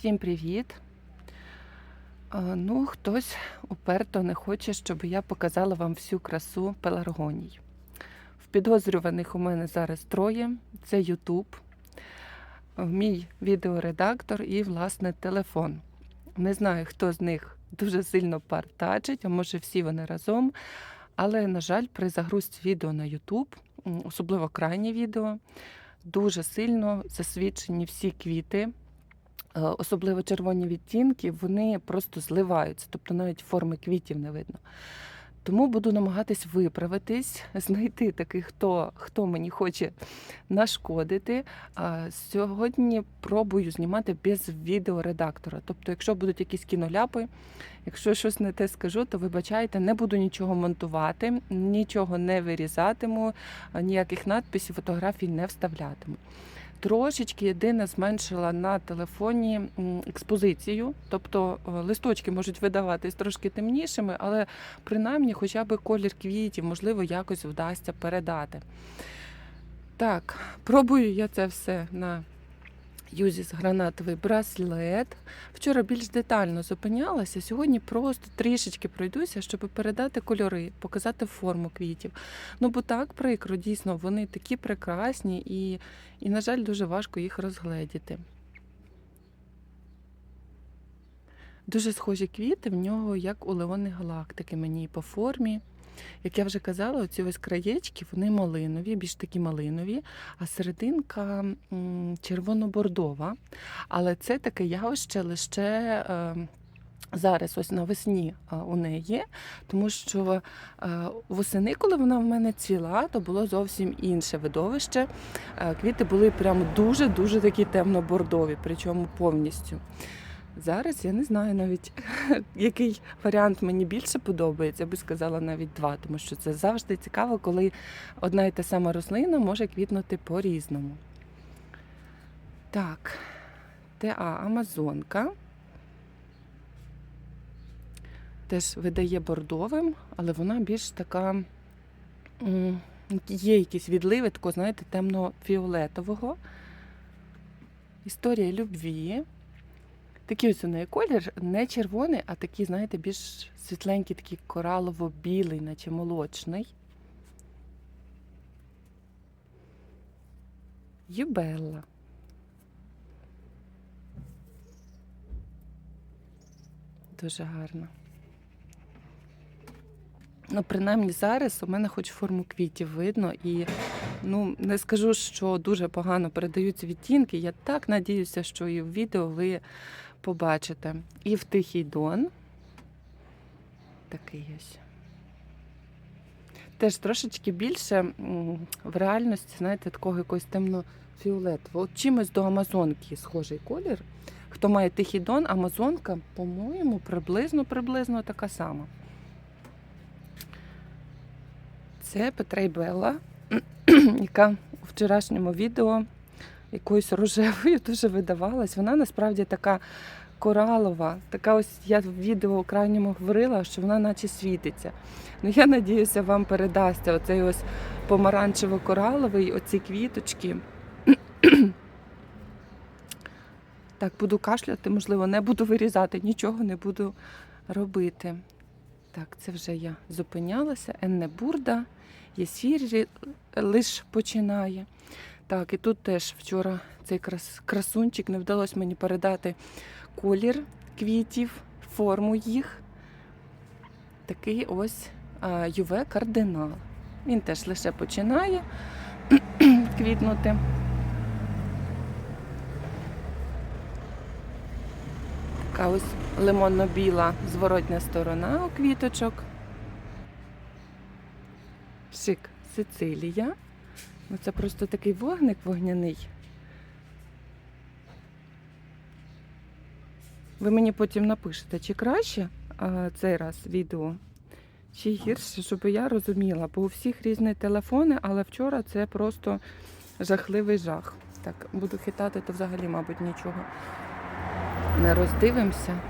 Всім привіт! Ну, хтось уперто не хоче, щоб я показала вам всю красу пеларгоній. В підозрюваних у мене зараз троє: це Ютуб, мій відеоредактор і, власне, телефон. Не знаю, хто з них дуже сильно партачить, а може всі вони разом. Але, на жаль, при загрузці відео на Ютуб, особливо крайнє відео, дуже сильно засвідчені всі квіти, е, особливо червоні відтінки, вони просто зливаються, тобто навіть форми квітів не видно. Тому буду намагатись виправитись, знайти таких, хто, хто мені хоче нашкодити. Сьогодні пробую знімати без відеоредактора. Тобто, якщо будуть якісь кіноляпи, якщо щось не те скажу, то вибачайте, не буду нічого монтувати, нічого не вирізатиму, ніяких надписів, фотографій не вставлятиму. Трошечки єдине зменшила на телефоні експозицію, тобто е, листочки можуть видаватись трошки темнішими, але принаймні хоча б колір квітів, можливо, якось вдасться передати. Так, пробую я це все на Юзіс гранатовий браслет. Вчора більш детально зупинялася. Сьогодні просто трішечки пройдуся, щоб передати кольори, показати форму квітів. Ну, бо так прикро, дійсно, вони такі прекрасні і, і на жаль, дуже важко їх розгледіти. Дуже схожі квіти в нього, як у Леони Галактики, мені і по формі. Як я вже казала, оці ось краєчки, вони малинові, більш такі малинові, а серединка червоно-бордова. Але це таке явище лише е, зараз, ось навесні е, у неї є, тому що е, восени, коли вона в мене ціла, то було зовсім інше видовище. Квіти були прямо дуже-дуже такі темно-бордові, причому повністю. Зараз я не знаю навіть, який варіант мені більше подобається. Я би сказала навіть два, тому що це завжди цікаво, коли одна і та сама рослина може квітнути по-різному. Так, ТА Амазонка. Теж видає бордовим, але вона більш така. Є якісь відливи, такого, знаєте, темно-фіолетового. Історія любві. Такий ось у неї колір, не червоний, а такий, знаєте, більш світленький, такий коралово-білий, наче молочний. Юбелла. Дуже гарно. Ну, принаймні зараз у мене хоч форму квітів видно, і ну не скажу, що дуже погано передаються відтінки. Я так надіюся, що і в відео ви побачите. І в Тихий Дон. Такий ось. Теж трошечки більше в реальності, знаєте, такого якогось темно-фіолетового. От чимось до Амазонки схожий колір. Хто має Тихий Дон, Амазонка, по-моєму, приблизно приблизно така сама. Це Петрейбелла, яка у вчорашньому відео якоюсь рожевою дуже видавалась. Вона насправді така коралова. Така ось я в відео крайньому говорила, що вона наче світиться. Ну я надіюся, вам передасться оцей ось помаранчево-кораловий, оці квіточки. Так, буду кашляти, можливо, не буду вирізати, нічого не буду робити. Так, це вже я зупинялася. Енне бурда, Єсфір лиш починає. Так, і тут теж вчора цей крас, красунчик не вдалося мені передати колір квітів, форму їх. Такий ось юве кардинал. Він теж лише починає квітнути. Така ось лимонно-біла зворотня сторона у квіточок. Шик Сицилія. Ну, це просто такий вогник вогняний. Ви мені потім напишете, чи краще а, цей раз відео, чи гірше, щоб я розуміла, бо у всіх різні телефони, але вчора це просто жахливий жах. Так, буду хитати, то взагалі, мабуть, нічого не роздивимося.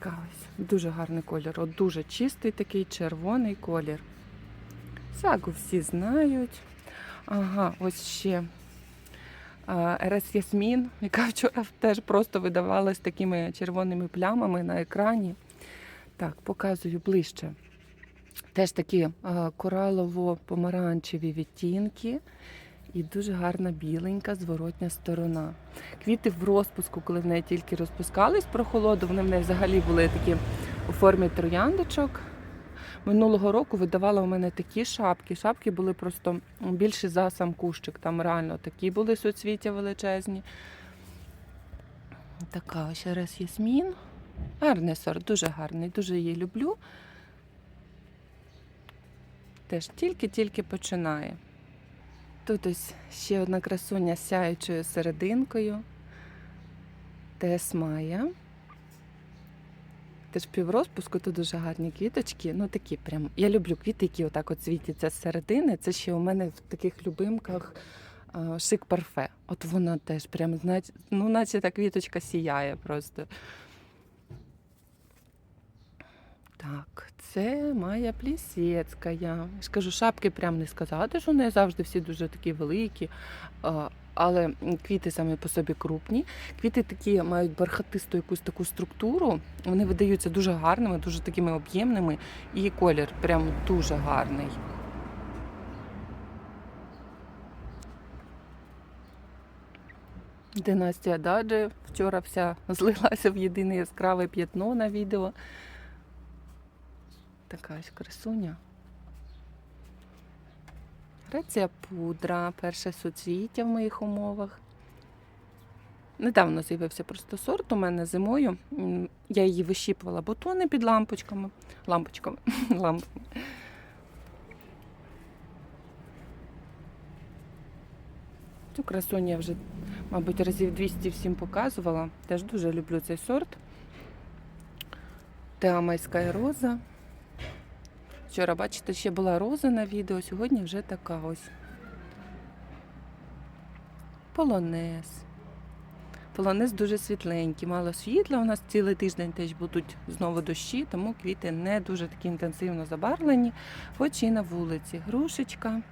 Така дуже гарний колір. От дуже чистий такий червоний колір. Сагу всі знають. Ага, ось ще Ерес Ясмін, яка вчора теж просто видавалась такими червоними плямами на екрані. Так, показую ближче. Теж такі коралово-помаранчеві відтінки і дуже гарна біленька зворотня сторона. Квіти в розпуску, коли в неї тільки розпускались про холоду, вони в неї взагалі були такі у формі трояндочок. Минулого року видавала у мене такі шапки. Шапки були просто більші за сам кущик. Там реально такі були суцвіття величезні. Така ось раз Ясмін. Гарний сорт, дуже гарний, дуже її люблю. Теж тільки-тільки починає. Тут ще одна красуня з сяючою серединкою. Тес Майя. Теж піврозпуску, тут дуже гарні квіточки. Ну такі прям. Я люблю квіти, які отак от світяться з середини. Це ще у мене в таких любимках шик парфе. От вона теж прям, ну, наче та квіточка сіяє просто. Так, це Майя Плісецька. Я ж шапки прям не сказати, що вони завжди всі дуже такі великі. Але квіти самі по собі крупні. Квіти такі мають бархатисту якусь таку структуру. Вони видаються дуже гарними, дуже такими об'ємними, і колір прям дуже гарний. Династія Даджи вчора вся злилася в єдине яскраве п'ятно на відео. Така ось красуня. Грація пудра, перше суцвіття в моїх умовах. Недавно з'явився просто сорт у мене зимою. Я її вищіпувала бутони під лампочками. Лампочками. лампами. Цю красуню я вже, мабуть, разів 200 всім показувала. Теж дуже люблю цей сорт. Теамайська роза. Вчора, бачите, ще була роза на відео, сьогодні вже така ось. Полонез. Полонез дуже світленький, мало світла. У нас цілий тиждень теж будуть знову дощі, тому квіти не дуже такі інтенсивно забарвлені, хоч і на вулиці. Грушечка.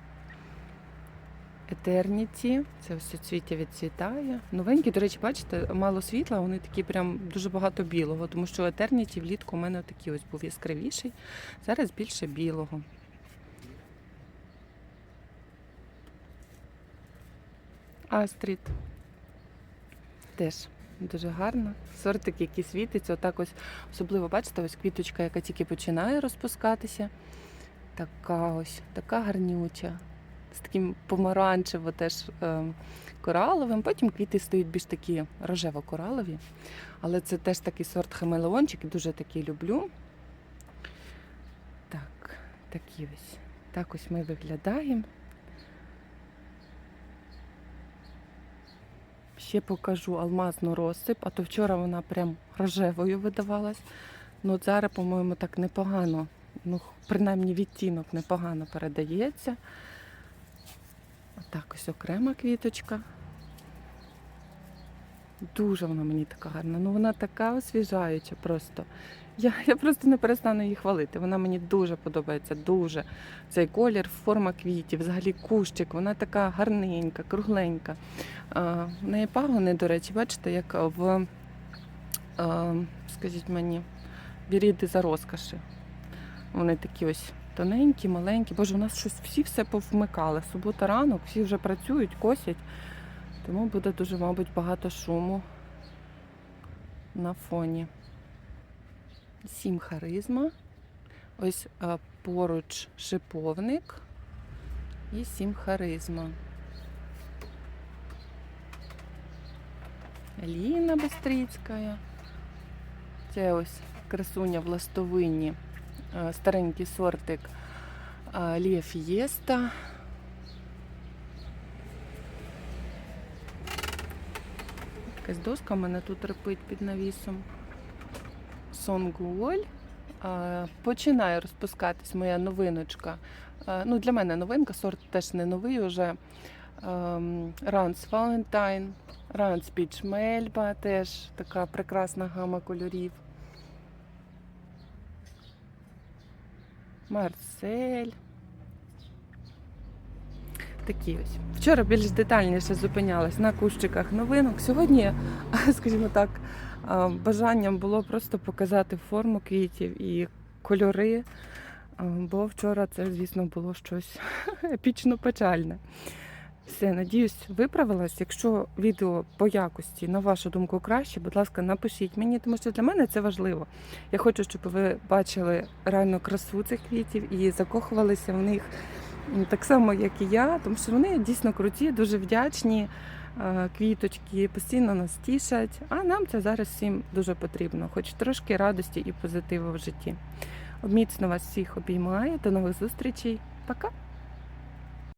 Етерніті, це все цвіття відцвітає. Новенькі, до речі, бачите, мало світла, вони такі прям дуже багато білого, тому що етерніті влітку у мене такий ось був яскравіший, зараз більше білого. Астрід. Теж дуже гарно. Сортик, який світиться, отак ось особливо бачите, ось квіточка, яка тільки починає розпускатися. Така ось, така гарнюча з таким помаранчево теж е, кораловим. Потім квіти стають більш такі рожево-коралові. Але це теж такий сорт хамелеончик, дуже такий люблю. Так, такі ось. Так ось ми виглядаємо. Ще покажу алмазну розсип, а то вчора вона прям рожевою видавалась. Ну зараз, по-моєму, так непогано. Ну, принаймні відтінок непогано передається. Отак ось окрема квіточка. Дуже вона мені така гарна. Ну вона така освіжаюча просто. Я, я просто не перестану її хвалити. Вона мені дуже подобається, дуже. Цей колір, форма квітів, взагалі кущик, вона така гарненька, кругленька. А, в неї пагони, до речі, бачите, як в, а, скажіть мені, біріди за розкоші. Вони такі ось тоненькі, маленькі. Боже, у нас щось всі все повмикали. Субота ранок, всі вже працюють, косять. Тому буде дуже, мабуть, багато шуму на фоні. Сім харизма. Ось а, поруч шиповник і сім харизма. Ліна Бестрицька. Це ось красуня в ластовинні. Е, старенький сортик е, Лія Фієста. Якась доска мене тут репить під навісом. Сонгуоль. Е, Починає розпускатись моя новиночка. Ну, для мене новинка, сорт теж не новий уже. Ранс Валентайн, Ранс Піч Мельба, теж така прекрасна гама кольорів. Марсель. такі ось. Вчора більш детальніше зупинялась на кущиках новинок. Сьогодні, скажімо так, бажанням було просто показати форму квітів і кольори. Бо вчора це, звісно, було щось епічно печальне. Все, надіюсь, виправилась. Якщо відео по якості, на вашу думку, краще, будь ласка, напишіть мені, тому що для мене це важливо. Я хочу, щоб ви бачили реальну красу цих квітів і закохувалися в них так само, як і я, тому що вони дійсно круті, дуже вдячні. е, Квіточки постійно нас тішать, а нам це зараз всім дуже потрібно, хоч трошки радості і позитиву в житті. Обміцно вас всіх обіймаю. До нових зустрічей. Пока!